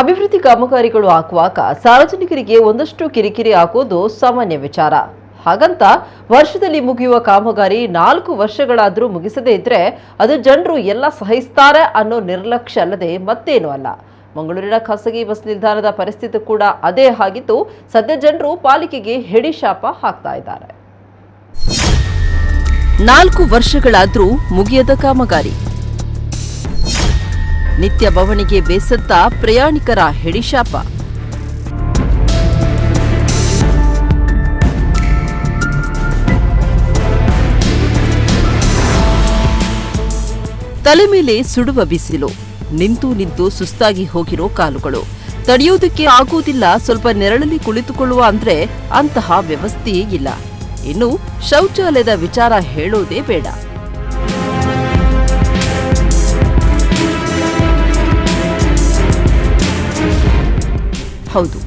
ಅಭಿವೃದ್ಧಿ ಕಾಮಗಾರಿಗಳು ಹಾಕುವಾಗ ಸಾರ್ವಜನಿಕರಿಗೆ ಒಂದಷ್ಟು ಕಿರಿಕಿರಿ ಹಾಕುವುದು ಸಾಮಾನ್ಯ ವಿಚಾರ. ಹಾಗಂತ ವರ್ಷದಲ್ಲಿ ಮುಗಿಯುವ ಕಾಮಗಾರಿ ನಾಲ್ಕು ವರ್ಷಗಳಾದರೂ ಮುಗಿಸದೇ ಇದ್ರೆ ಅದು ಜನರು ಎಲ್ಲ ಸಹಿಸ್ತಾರೆ ಅನ್ನೋ ನಿರ್ಲಕ್ಷ್ಯ ಅಲ್ಲದೆ ಮತ್ತೇನೂ ಅಲ್ಲ. ಮಂಗಳೂರಿನ ಖಾಸಗಿ ಬಸ್ ನಿಲ್ದಾಣದ ಪರಿಸ್ಥಿತಿ ಕೂಡ ಅದೇ ಆಗಿದ್ದು ಸದ್ಯ ಜನರು ಪಾಲಿಕೆಗೆ ಹಿಡಿಶಾಪ ಹಾಕ್ತಾ ಇದ್ದಾರೆ. ನಾಲ್ಕು ವರ್ಷಗಳಾದರೂ ಮುಗಿಯದ ಕಾಮಗಾರಿ. ನಿತ್ಯ ಬವಣಿಗೆ ಬೇಸತ್ತ ಪ್ರಯಾಣಿಕರ ಹಿಡಿಶಾಪ. ತಲೆ ಮೇಲೆ ಸುಡುವ ಬಿಸಿಲು. ನಿಂತು ನಿಂತು ಸುಸ್ತಾಗಿ ಹೋಗಿರೋ ಕಾಲುಗಳು. ತಡೆಯೋದಕ್ಕೆ ಆಗುವುದಿಲ್ಲ ಸ್ವಲ್ಪ ನೆರಳಲ್ಲಿ ಕುಳಿತುಕೊಳ್ಳುವ ಅಂದ್ರೆ ಅಂತಹ ವ್ಯವಸ್ಥೆಯೇ ಇಲ್ಲ. ಇನ್ನು ಶೌಚಾಲಯದ ವಿಚಾರ ಹೇಳೋದೇ ಬೇಡ. ಹೌದು.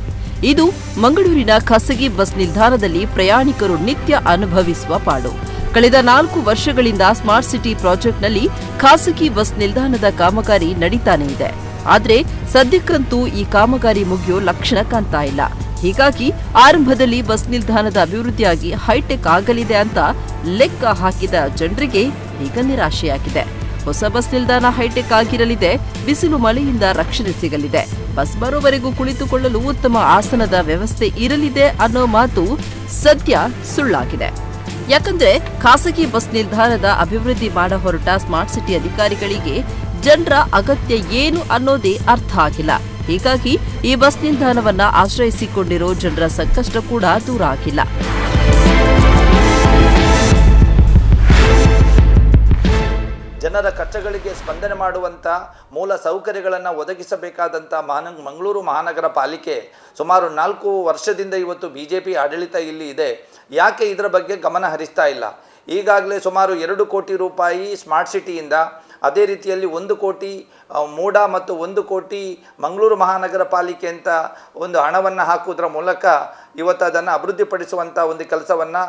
ಇದು ಮಂಗಳೂರಿನ ಖಾಸಗಿ ಬಸ್ ನಿಲ್ದಾಣದಲ್ಲಿ ಪ್ರಯಾಣಿಕರು ನಿತ್ಯ ಅನುಭವಿಸುವ ಪಾಡು. ಕಳೆದ ನಾಲ್ಕು ವರ್ಷಗಳಿಂದ ಸ್ಮಾರ್ಟ್ ಸಿಟಿ ಪ್ರಾಜೆಕ್ಟ್ನಲ್ಲಿ ಖಾಸಗಿ ಬಸ್ ನಿಲ್ದಾಣದ ಕಾಮಗಾರಿ ನಡೀತಾನೆ ಇದೆ. ಆದರೆ ಸದ್ಯಕ್ಕಂತೂ ಈ ಕಾಮಗಾರಿ ಮುಗಿಯೋ ಲಕ್ಷಣ ಕಾಣ್ತಾ ಇಲ್ಲ. ಹೀಗಾಗಿ ಆರಂಭದಲ್ಲಿ ಬಸ್ ನಿಲ್ದಾಣದ ಅಭಿವೃದ್ಧಿಯಾಗಿ ಹೈಟೆಕ್ ಆಗಲಿದೆ ಅಂತ ಲೆಕ್ಕ ಹಾಕಿದ ಜನರಿಗೆ ಈಗ ನಿರಾಶೆಯಾಗಿದೆ. ಹೊಸ ಬಸ್ ನಿಲ್ದಾಣ ಹೈಟೆಕ್ ಆಗಿರಲಿದೆ. ಬಿಸಿಲು ಮಳೆಯಿಂದ ರಕ್ಷಣೆ ಸಿಗಲಿದೆ. ಬಸ್ ಬರೋವರೆಗೂ ಕುಳಿತುಕೊಳ್ಳಲು ಉತ್ತಮ ಆಸನದ ವ್ಯವಸ್ಥೆ ಇರಲಿದೆ ಅನ್ನೋ ಮಾತು ಸದ್ಯ ಸುಳ್ಳಾಗಿದೆ. ಯಾಕಂದ್ರೆ ಖಾಸಗಿ ಬಸ್ ನಿಲ್ದಾಣದ ಅಭಿವೃದ್ಧಿ ಮಾಡ ಹೊರಟ ಸ್ಮಾರ್ಟ್ ಸಿಟಿ ಅಧಿಕಾರಿಗಳಿಗೆ ಜನರ ಅಗತ್ಯ ಏನು ಅನ್ನೋದೇ ಅರ್ಥ ಆಗಿಲ್ಲ. ಹೀಗಾಗಿ ಈ ಬಸ್ ನಿಲ್ದಾಣವನ್ನ ಆಶ್ರಯಿಸಿಕೊಂಡಿರೋ ಜನರ ಸಂಕಷ್ಟ ಕೂಡ ದೂರ ಆಗಿಲ್ಲ. ಜನರ ಕಷ್ಟಗಳಿಗೆ ಸ್ಪಂದನೆ ಮಾಡುವಂಥ ಮೂಲ ಸೌಕರ್ಯಗಳನ್ನು ಒದಗಿಸಬೇಕಾದಂಥ ಮಹಾನ, ಮಂಗಳೂರು ಮಹಾನಗರ ಪಾಲಿಕೆ ಸುಮಾರು ನಾಲ್ಕು ವರ್ಷದಿಂದ ಇವತ್ತು ಬಿ ಜೆ ಪಿ ಆಡಳಿತ ಇಲ್ಲಿ ಇದೆ. ಯಾಕೆ ಇದರ ಬಗ್ಗೆ ಗಮನ ಹರಿಸ್ತಾ ಇಲ್ಲ? ಈಗಾಗಲೇ ಸುಮಾರು ಎರಡು ಕೋಟಿ ರೂಪಾಯಿ ಸ್ಮಾರ್ಟ್ ಸಿಟಿಯಿಂದ ಅದೇ ರೀತಿಯಲ್ಲಿ ಒಂದು ಕೋಟಿ ಮೂಡ ಮತ್ತು ಒಂದು ಕೋಟಿ ಮಂಗಳೂರು ಮಹಾನಗರ ಪಾಲಿಕೆ ಅಂತ ಒಂದು ಹಣವನ್ನು ಹಾಕುವುದರ ಮೂಲಕ ಇವತ್ತು ಅದನ್ನು ಅಭಿವೃದ್ಧಿಪಡಿಸುವಂಥ ಒಂದು ಕೆಲಸವನ್ನು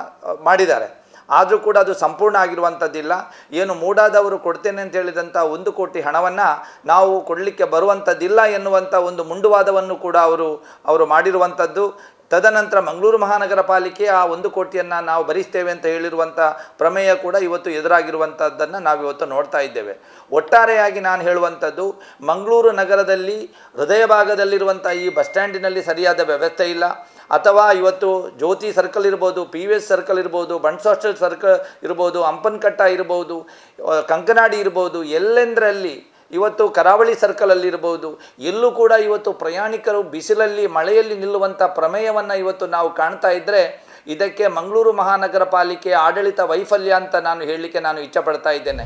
ಮಾಡಿದ್ದಾರೆ. ಆದರೂ ಕೂಡ ಅದು ಸಂಪೂರ್ಣ ಆಗಿರುವಂಥದ್ದಿಲ್ಲ. ಏನು ಮೂಡಾದವರು ಕೊಡ್ತೇನೆ ಅಂತ ಹೇಳಿದಂಥ ಒಂದು ಕೋಟಿ ಹಣವನ್ನು ನಾವು ಕೊಡಲಿಕ್ಕೆ ಬರುವಂಥದ್ದಿಲ್ಲ ಎನ್ನುವಂಥ ಒಂದು ಮುಂಡುವಾದವನ್ನು ಕೂಡ ಅವರು ಅವರು ಮಾಡಿರುವಂಥದ್ದು. ತದನಂತರ ಮಂಗಳೂರು ಮಹಾನಗರ ಪಾಲಿಕೆ ಆ ಒಂದು ಕೋಟಿಯನ್ನು ನಾವು ಭರಿಸ್ತೇವೆ ಅಂತ ಹೇಳಿರುವಂಥ ಪ್ರಮೇಯ ಕೂಡ ಇವತ್ತು ಎದುರಾಗಿರುವಂಥದ್ದನ್ನು ನಾವಿವತ್ತು ನೋಡ್ತಾ ಇದ್ದೇವೆ. ಒಟ್ಟಾರೆಯಾಗಿ ನಾನು ಹೇಳುವಂಥದ್ದು, ಮಂಗಳೂರು ನಗರದಲ್ಲಿ ಹೃದಯ ಭಾಗದಲ್ಲಿರುವಂಥ ಈ ಬಸ್ ಸ್ಟ್ಯಾಂಡಿನಲ್ಲಿ ಸರಿಯಾದ ವ್ಯವಸ್ಥೆ ಇಲ್ಲ. ಅಥವಾ ಇವತ್ತು ಜ್ಯೋತಿ ಸರ್ಕಲ್ ಇರ್ಬೋದು ಪಿ ವಿ ಎಸ್ ಸರ್ಕಲ್ ಇರ್ಬೋದು ಬಂಟ್ಸ್ ಹಾಸ್ಟೆಲ್ ಸರ್ಕಲ್ ಇರ್ಬೋದು ಅಂಪನ್ಕಟ್ಟ ಇರ್ಬೋದು ಕಂಕನಾಡಿ ಇರ್ಬೋದು, ಎಲ್ಲೆಂದರಲ್ಲಿ ಇವತ್ತು ಕರಾವಳಿ ಸರ್ಕಲಲ್ಲಿ ಇರ್ಬೋದು ಎಲ್ಲೂ ಕೂಡ ಇವತ್ತು ಪ್ರಯಾಣಿಕರು ಬಿಸಿಲಲ್ಲಿ, ಮಳೆಯಲ್ಲಿ ನಿಲ್ಲುವಂಥ ಪ್ರಮೇಯವನ್ನು ಇವತ್ತು ನಾವು ಕಾಣ್ತಾ ಇದ್ದರೆ ಇದಕ್ಕೆ ಮಂಗಳೂರು ಮಹಾನಗರ ಪಾಲಿಕೆ ಆಡಳಿತ ವೈಫಲ್ಯ ಅಂತ ನಾನು ಹೇಳಲಿಕ್ಕೆ ನಾನು ಇಚ್ಛಪಡ್ತಾ ಇದ್ದೇನೆ.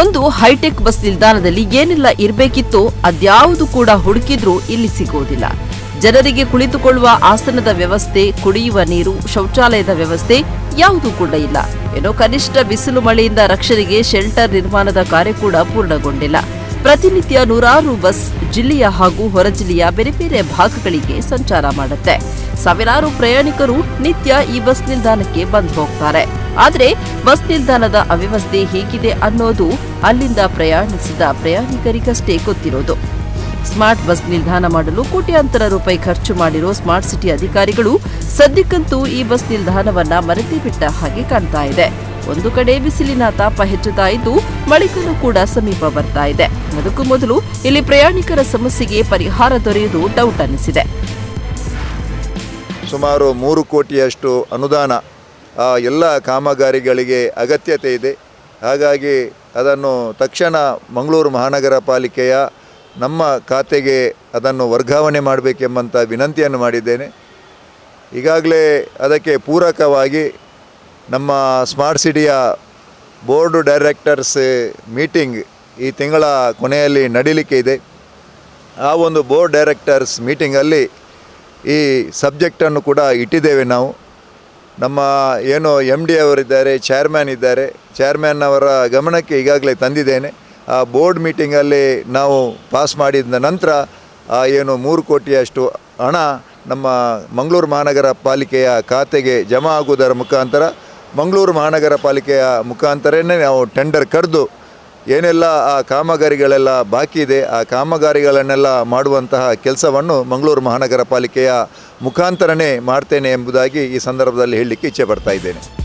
ಒಂದು ಹೈಟೆಕ್ ಬಸ್ ನಿಲ್ದಾಣದಲ್ಲಿ ಏನೆಲ್ಲ ಇರಬೇಕಿತ್ತು, ಅದ್ಯಾವುದು ಕೂಡ ಹುಡುಕಿದ್ರೂ ಇಲ್ಲಿ ಸಿಗೋದಿಲ್ಲ. ಜನರಿಗೆ ಕುಳಿತುಕೊಳ್ಳುವ ಆಸನದ ವ್ಯವಸ್ಥೆ, ಕುಡಿಯುವ ನೀರು, ಶೌಚಾಲಯದ ವ್ಯವಸ್ಥೆ ಯಾವುದೂ ಕೂಡ ಇಲ್ಲ. ಏನೋ ಕನಿಷ್ಠ ಬಿಸಿಲು ಮಳೆಯಿಂದ ರಕ್ಷಣೆಗೆ ಶೆಲ್ಟರ್ ನಿರ್ಮಾಣದ ಕಾರ್ಯ ಕೂಡ ಪೂರ್ಣಗೊಂಡಿಲ್ಲ. ಪ್ರತಿನಿತ್ಯ ನೂರಾರು ಬಸ್ ಜಿಲ್ಲೆಯ ಹಾಗೂ ಹೊರ ಜಿಲ್ಲೆಯ ಬೇರೆ ಬೇರೆ ಭಾಗಗಳಿಗೆ ಸಂಚಾರ ಮಾಡುತ್ತೆ. ಸಾವಿರಾರು ಪ್ರಯಾಣಿಕರು ನಿತ್ಯ ಈ ಬಸ್ ನಿಲ್ದಾಣಕ್ಕೆ ಬಂದು ಹೋಗ್ತಾರೆ. ಆದರೆ ಬಸ್ ನಿಲ್ದಾಣದ ಅವ್ಯವಸ್ಥೆ ಹೇಗಿದೆ ಅನ್ನೋದು ಅಲ್ಲಿಂದ ಪ್ರಯಾಣಿಸಿದ ಪ್ರಯಾಣಿಕರಿಗಷ್ಟೇ ಗೊತ್ತಿರೋದು. ಸ್ಮಾರ್ಟ್ ಬಸ್ ನಿಲ್ದಾಣ ಮಾಡಲು ಕೋಟ್ಯಾಂತರ ರೂಪಾಯಿ ಖರ್ಚು ಮಾಡಿರೋ ಸ್ಮಾರ್ಟ್ ಸಿಟಿ ಅಧಿಕಾರಿಗಳು ಸದ್ಯಕ್ಕಂತೂ ಈ ಬಸ್ ನಿಲ್ದಾಣವನ್ನ ಮರೆತೇ ಬಿಟ್ಟ ಹಾಗೆ ಕಾಣ್ತಾ ಇದೆ. ಒಂದು ಕಡೆ ಬಿಸಿಲಿನ ತಾಪ ಹೆಚ್ಚುತ್ತಾ ಇದ್ದು ಮಳೆಗಾಲ ಕೂಡ ಸಮೀಪ ಬರ್ತಾ ಇದೆ. ಅದಕ್ಕೂ ಮೊದಲು ಇಲ್ಲಿ ಪ್ರಯಾಣಿಕರ ಸಮಸ್ಯೆಗೆ ಪರಿಹಾರ ದೊರೆಯುವುದು ಡೌಟ್ ಅನ್ನಿಸಿದೆ. ಸುಮಾರು ಮೂರು ಕೋಟಿಯಷ್ಟು ಅನುದಾನ ಎಲ್ಲ ಕಾಮಗಾರಿಗಳಿಗೆ ಅಗತ್ಯತೆ ಇದೆ. ಹಾಗಾಗಿ ಅದನ್ನು ತಕ್ಷಣ ಮಂಗಳೂರು ಮಹಾನಗರ ಪಾಲಿಕೆಯ ನಮ್ಮ ಖಾತೆಗೆ ಅದನ್ನು ವರ್ಗಾವಣೆ ಮಾಡಬೇಕೆಂಬಂಥ ವಿನಂತಿಯನ್ನು ಮಾಡಿದ್ದೇನೆ. ಈಗಾಗಲೇ ಅದಕ್ಕೆ ಪೂರಕವಾಗಿ ನಮ್ಮ ಸ್ಮಾರ್ಟ್ ಸಿಟಿಯ ಬೋರ್ಡ್ ಡೈರೆಕ್ಟರ್ಸ್ ಮೀಟಿಂಗ್ ಈ ತಿಂಗಳ ಕೊನೆಯಲ್ಲಿ ನಡೀಲಿಕ್ಕೆ ಇದೆ. ಆ ಒಂದು ಬೋರ್ಡ್ ಡೈರೆಕ್ಟರ್ಸ್ ಮೀಟಿಂಗಲ್ಲಿ ಈ ಸಬ್ಜೆಕ್ಟನ್ನು ಕೂಡ ಇಟ್ಟಿದ್ದೇವೆ ನಾವು. ನಮ್ಮ ಏನು ಎಂ ಡಿ ಅವರಿದ್ದಾರೆ ಚೇರ್ಮ್ಯಾನ್ ಇದ್ದಾರೆ. ಚೇರ್ಮ್ಯಾನ್ ಅವರ ಗಮನಕ್ಕೆ ಈಗಾಗಲೇ ತಂದಿದ್ದೇನೆ. ಬೋರ್ಡ್ ಮೀಟಿಂಗಲ್ಲಿ ನಾವು ಪಾಸ್ ಮಾಡಿದ ನಂತರ ಆ ಏನು ಮೂರು ಕೋಟಿಯಷ್ಟು ಹಣ ನಮ್ಮ ಮಂಗಳೂರು ಮಹಾನಗರ ಪಾಲಿಕೆಯ ಖಾತೆಗೆ ಜಮಾ ಆಗುವುದರ ಮುಖಾಂತರ ಮಂಗಳೂರು ಮಹಾನಗರ ಪಾಲಿಕೆಯ ಮುಖಾಂತರನೇ ನಾವು ಟೆಂಡರ್ ಕರೆದು ಏನೆಲ್ಲ ಆ ಕಾಮಗಾರಿಗಳೆಲ್ಲ ಬಾಕಿ ಇದೆ, ಆ ಕಾಮಗಾರಿಗಳನ್ನೆಲ್ಲ ಮಾಡುವಂತಹ ಕೆಲಸವನ್ನು ಮಂಗಳೂರು ಮಹಾನಗರ ಪಾಲಿಕೆಯ ಮುಖಾಂತರನೇ ಮಾಡ್ತೇನೆ ಎಂಬುದಾಗಿ ಈ ಸಂದರ್ಭದಲ್ಲಿ ಹೇಳಲಿಕ್ಕೆ ಇಚ್ಛೆ ಪಡ್ತಾ ಇದ್ದೇನೆ.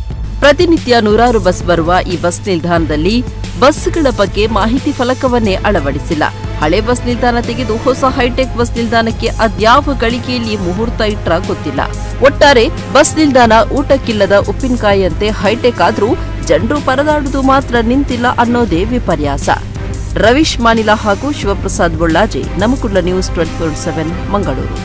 ಪ್ರತಿನಿತ್ಯ ನೂರಾರು ಬಸ್ ಬರುವ ಈ ಬಸ್ ನಿಲ್ದಾಣದಲ್ಲಿ ಬಸ್ಗಳ ಬಗ್ಗೆ ಮಾಹಿತಿ ಫಲಕವನ್ನೇ ಅಳವಡಿಸಿಲ್ಲ. ಹಳೆ ಬಸ್ ನಿಲ್ದಾಣ ತೆಗೆದು ಹೊಸ ಹೈಟೆಕ್ ಬಸ್ ನಿಲ್ದಾಣಕ್ಕೆ ಅದ್ಯಾವ ಗಳಿಕೆಯಲ್ಲಿ ಮುಹೂರ್ತ ಇಟ್ರ ಗೊತ್ತಿಲ್ಲ. ಒಟ್ಟಾರೆ ಬಸ್ ನಿಲ್ದಾಣ ಊಟಕ್ಕಿಲ್ಲದ ಉಪ್ಪಿನಕಾಯಿಯಂತೆ ಹೈಟೆಕ್ ಆದ್ರೂ ಜನರು ಪರದಾಡುವುದು ಮಾತ್ರ ನಿಂತಿಲ್ಲ ಅನ್ನೋದೇ ವಿಪರ್ಯಾಸ. ರವೀಶ್ ಮಾನಿಲ ಹಾಗೂ Shivaprasad Bollaje ನಮಕುಳ್ಳ news twenty four seven, Mangaluru.